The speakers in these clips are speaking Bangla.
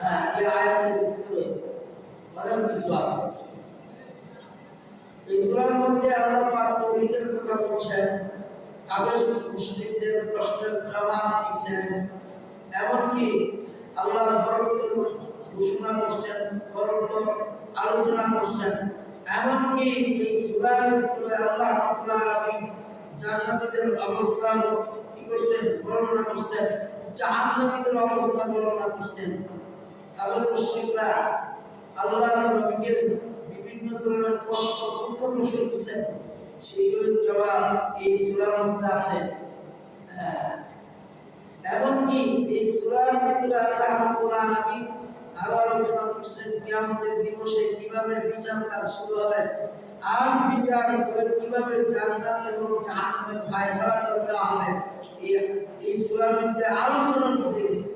হ্যাঁ আলোচনা করছেন। এমনকি আল্লাহ আলামিন জান্নাতীদের অবস্থা কি করছেন, বর্ণনা করছেন, জাহান্নামীদের অবস্থা বর্ণনা করছেন। কাবের মুশরিকরা আল্লাহর নবীকে বিভিন্ন ধরনের কষ্ট, দুঃখ কষ্ট দিচ্ছেন। সেইগুলোর জবাব এই সূরার মধ্যে আছে। হ্যাঁ। এমনকি এই সূরার ভিতরে আল্লাহ রাব্বুল আলামিন আরও আলোচনা করছেন দিবসে কীভাবে বিচার কাজ শুরু হবে। আর বিচার করে কীভাবে জান্নাত এবং ফয়সালা করে দেওয়া হবে। এই সূরার মধ্যে আলোচনা করতে গেছে।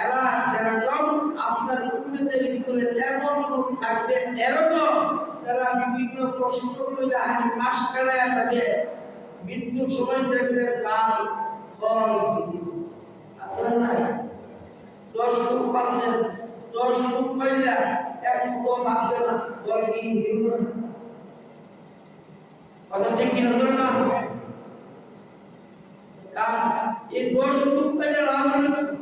এরা যেরকম আপনার উন্নতির ভিতরে যেমন লোক থাকবে, এরকম যারা বিভিন্ন প্রশ্ন কইরা আগে মাস কাটায় থাকে। মৃত্যুর সময় দেখবে তার ফল দশ ফুট পাচ্ছেন, দশ ফুট পাইলা এক ফুটও ভাববে না, ফল কি কথা ঠিক কি নজর না? এই দশ ফুট পাইলা কি?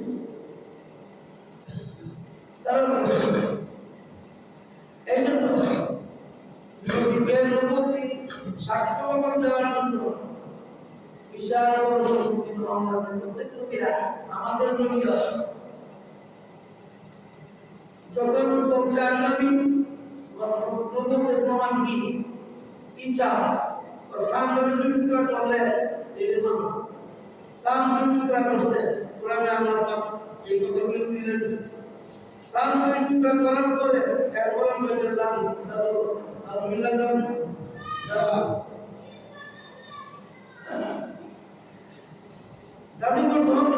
তারা এই জন্য নবী প্রমাণ দেওয়ার জন্য প্রমাণ কি? কি চাও? ও সামনে টুকরা করলে এটা করছে কোরআনে আল্লাহ এই কথাগুলো তুলে দিচ্ছে সামনে দুই টুকরা করার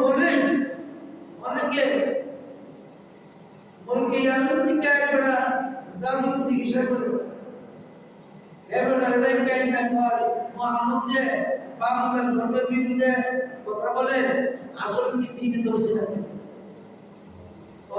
বলে অনেকে বলকে একটা জাদু চিকিৎসা করে। মোহাম্মদ যে বাবুদের কথা বলে, আসল কি ও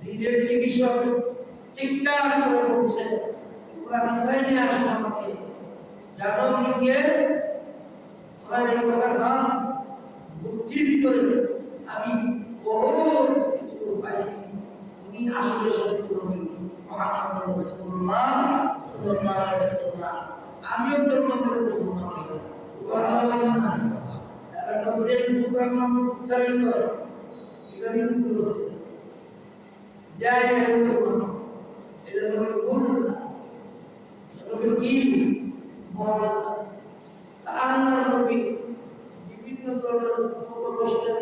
জিনের চিকিৎসক চিৎকার করে বলছে ওরা কোথায় নিয়ে আসলো আমাকে? জানো লিখে ওরা এই কথার ভাব বুদ্ধির ভিতরে। আমি বহুত কিছু পাইছি। তুমি আসলে সত্য নবী আমিও করে নাম উচ্চারিত। ইদানিং করছে যাই মুসলমান এটা নবী বুঝে না। এটা নবী কি আল্লাহ নবী বিভিন্ন ধরনের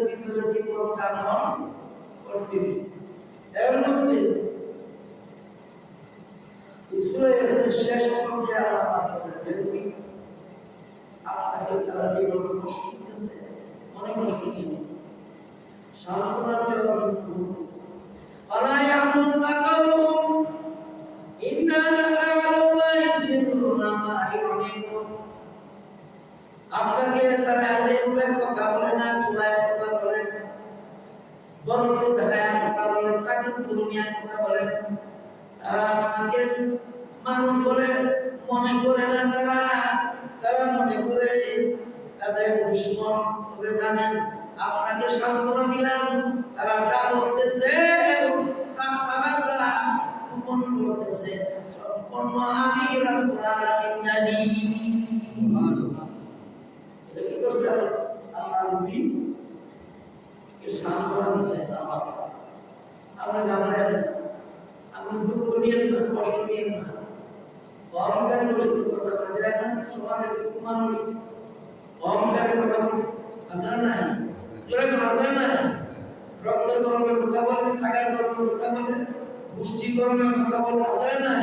ভিতরে জীবন যাপন করতে এর মধ্যে শেষ পর্যায়ে আল্লাহ আপনাকে যেভাবে কষ্ট সম্পূর্ণ আমি রব্বুল না। কষ্ট নিয়েন কথা বলে দেয় না বলে টাকার গরমের পুষ্টি গরমের কথা বলে নাই।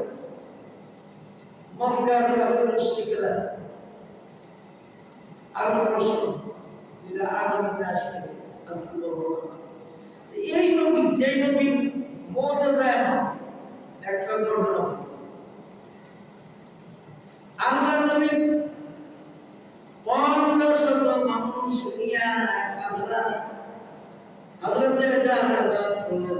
মক্কার কাবের মুশরিকরা আরও প্রশ্ন যেটা আগামী দিনে আসবে আজকে বলব এই নবী যেই নবী মজা যায় না একটা ঘটনা আল্লাহ নবী পনেরো শত মানুষ নিয়ে কাবলা হযরতে জানা দাওয়াত করলেন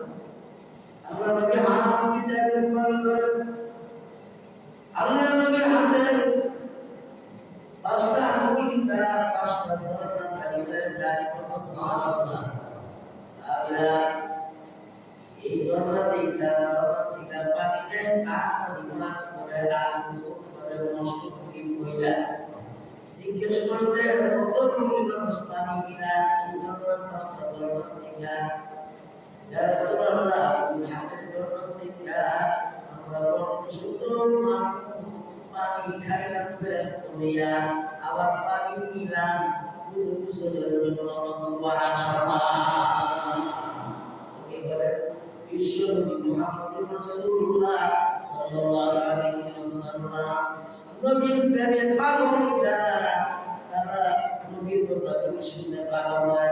আল্লাহ নবী হাত ধরে আল্লাহ পেট করিয়া আবার পানি নিলাম পুরো গোসলের জন্য সুবহানাল্লাহ এবারে বিশ্বনবী মুহাম্মদ রাসূলুল্লাহ সাল্লাল্লাহু আলাইহি ওয়াসাল্লাম নবীর প্রেমে পাগল যারা তারা নবীর কথা তুমি শুনে পাগল হয়ে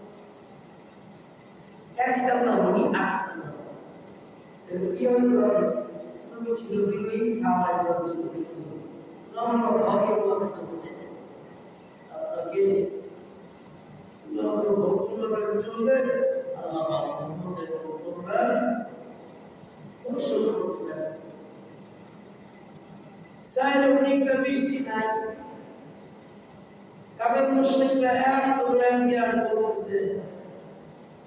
একটা উনি আটটা কি হবে নবী ছিল বিনয়ী সাহাবাই ছিল নম্র ভদ্রভাবে চলতে আপনাকে নম্র ভদ্রভাবে চললে আল্লাহ করবেন উৎসব করবেন সাইরের দিকটা বৃষ্টি নাই কাবের মুশরিকরা এক করে জ্ঞান করতেছে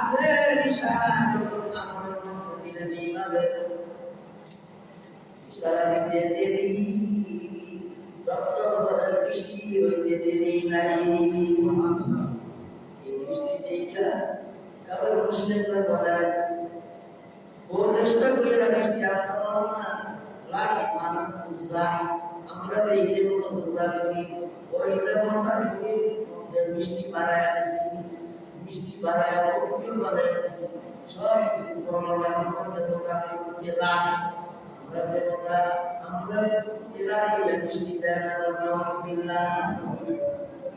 আপনার ইশারা এই বৃষ্টি ও চেষ্টা করে বৃষ্টি আপনার না লাখ মানা আমরা যে ঈদের মতো পূজা করি ওই দেবতা গুলি মিষ্টি বাড়ায় দিছি মিষ্টি বাড়ায় ভক্তিও বাড়ায় দিছি বর্ণনা আমরা দেবতা লাখ আমরা দেবতা আমরা এরা দিয়ে মিষ্টি দেয় না, আলহামদুলিল্লাহ।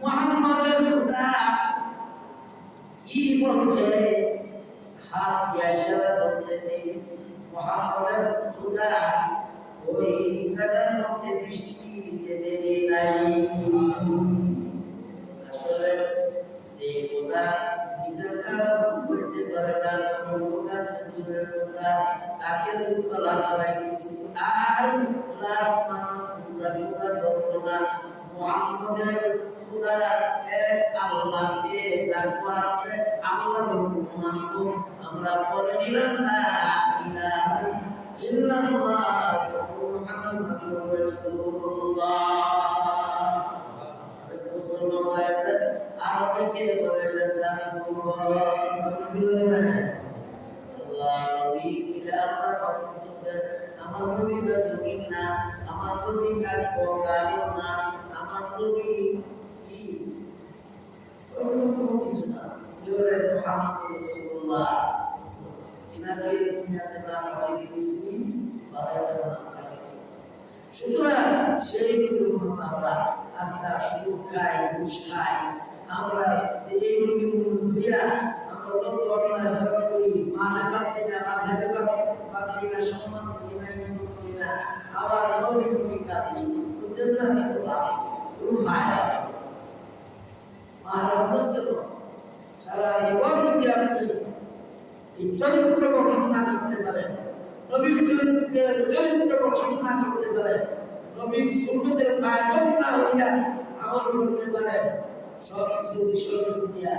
মুহাম্মাদের খুদা কি বলছে? হাত দিয়ে ইশারা করতে দিন মুহাম্মাদের খুদা ওই জায়গার মধ্যে বৃষ্টি দিতে দেরি আমরা পরে নিলাম না ইলাহা ইল্লাল্লাহ মুহাম্মাদুর রাসূলুল্লাহ আমার রাসূলুল্লাহ ইনাকে দুনিয়াতে না পাঠিয়ে দিয়েছি বাড়াইতে না পাঠিয়ে সুতরাং সেই নিয়ম আমরা আজকে বা ভেদে সারা জীবন যদি আপনি এই চরিত্র গঠন না করতে পারেন। নবীর চরিত্রের চরিত্র গঠন না করতে পারেন। নবীর সুন্নতের পায়গম না হইয়া আমল করতে পারেন। সব বিসর্জন দিয়া।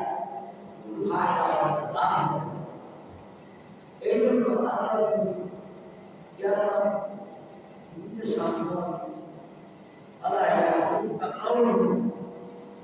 এই জন্য আল্লাহ নিজে সান্ত্বনা আল্লাহ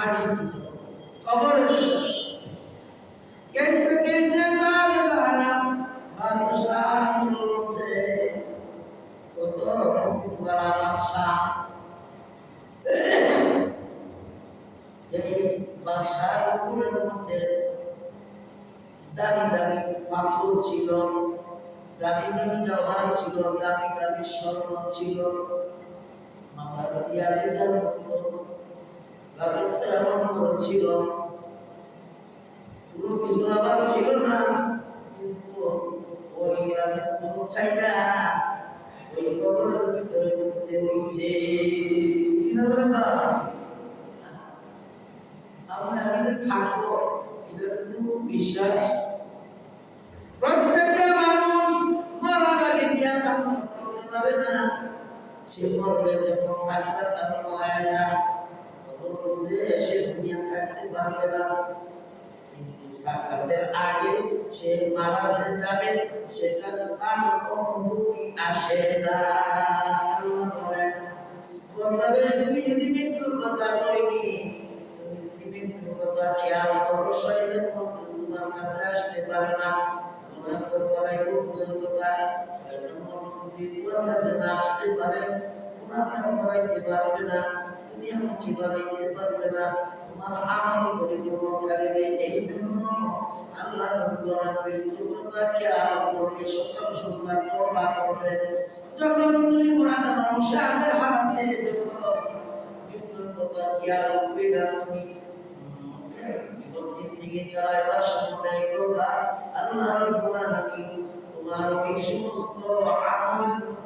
এই মাটির ভিতরে কবরের ভিতরে कैसे कैसे गाना बादशाह चलो से কত বড় বাদশাহ যে বাদশাহ কুকুরের মধ্যে দামি দামি পাথর ছিল দামি দামি জওয়ার ছিল দামি দামি স্বর্ণ ছিল মাথার দিয়ালে যার মতো রাজত্ব এমন বড় ছিল। কোনো কিছু আবার ছিল না, কিন্তু ওই রাজত্ব চাই না ওই কবরের ভিতরে ঢুকতে না আমরা আমি যে থাকব, এটা কিন্তু বিশ্বাস প্রত্যেকটা মানুষ মারা লাগে দিয়া নামাজ পড়তে পারে না। সে মরবে যখন সাকরাত তার হয়ে যায় তখন সে দুনিয়া থাকতে পারবে না। কিন্তু সাকরাতের আগে সে মারা যে যাবে, সেটা তার অনুভূতি আসে না। বন্দারে, তুমি যদি মৃত্যুর কথা কইনি, তুমি যদি মৃত্যুর কথা খেয়াল করো, শয়তান কখনো তোমার কাছে আসতে পারে না। তোমার কপালে কবুলের কথা, শয়তান কখনো তোমার কাছে না আসতে পারে তোমার করাইতে পারবে না। আমাকে বানাইতে পারবে না তোমার আমল পরিপূর্ণ থাকবে এই জন্য আল্লাহ বলেন মৃত্যুর কথা করবে সকাল সন্ধ্যা তওবা করবে যখন তুমি কোরআন মানুষের হারাতে যখন মৃত্যুর কথা খেয়াল কইরা তুমি জীবন জিন্দিগি চালাইবার করবা আল্লাহ রাব্বুল আলামিন তোমার ওই সমস্ত আমলের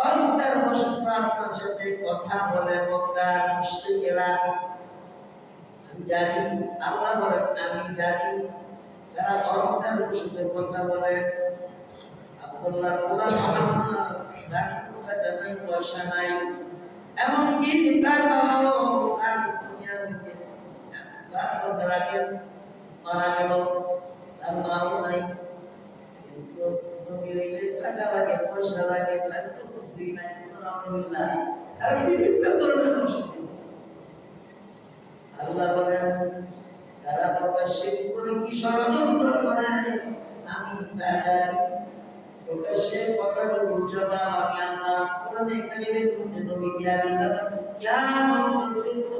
অহংকার বশত আপনার সাথে কথা বলে মক্কার মুশরিকেরা আমি জানি, আল্লাহ বলেন আমি জানি। তারা অহংকার বশত কথা বলে, আব্দুল্লাহ গোলাম মোহাম্মদ, তার টাকা পয়সা নাই। এমনকি তার বাবাও তার দুনিয়া থেকে তার মারা গেল। তার মাও নাই, কিন্তু নবী হইলে টাকা পয়সা লাগে তার তো কিছুই নাই আর বিভিন্ন ধরনের মুশকিল আল্লাহ বলেন, তারা প্রকাশ্যে করে কি ষড়যন্ত্র করে? আমি তা জানি। প্রকাশ্যে কথাগুলোর জবাব আমি আল্লাহ কোরআনে কারিমের মধ্যে নবী দিয়া দিলাম কিয়ামত পর্যন্ত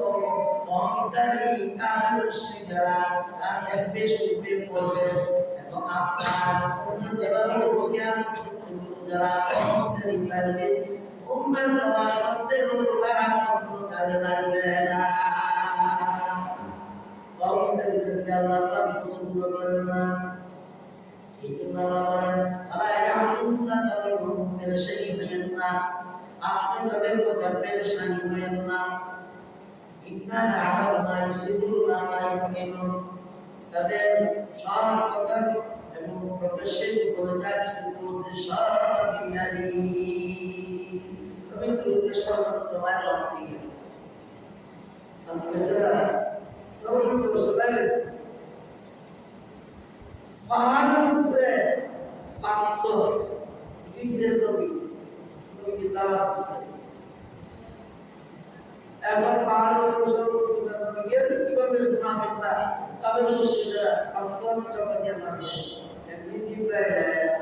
অহংকারী কাফের মুশরিকরা তার দেখবে শুনবে, পড়বে এবং আপনার উম্মতেরাও কিয়ামত পর্যন্ত যারা অহংকারী থাকবে উম্মত হওয়া সত্ত্বেও তারা লাগবে না। তার করেন না, এই বলেন তারা ইয়াহজুনকা কারুহুম পেরেশানি হইয়েন না। আপনি তাদের কথা পেরেশানি হইয়েন না। আলাল্লাহ সিদুরুনা মা ইউমিনুন। তাদের সব কথা এবং প্রকাশ্যের উপরে যা সব আমি জানি পবিত্র উদ্দেশ্য মাত্র মারলাম দিকে আমি বেচারা পবিত্র সবাই পাহাড়ের উপরে প্রাপ্ত নিচে নবী নবীকে দাওয়াত কীভাবে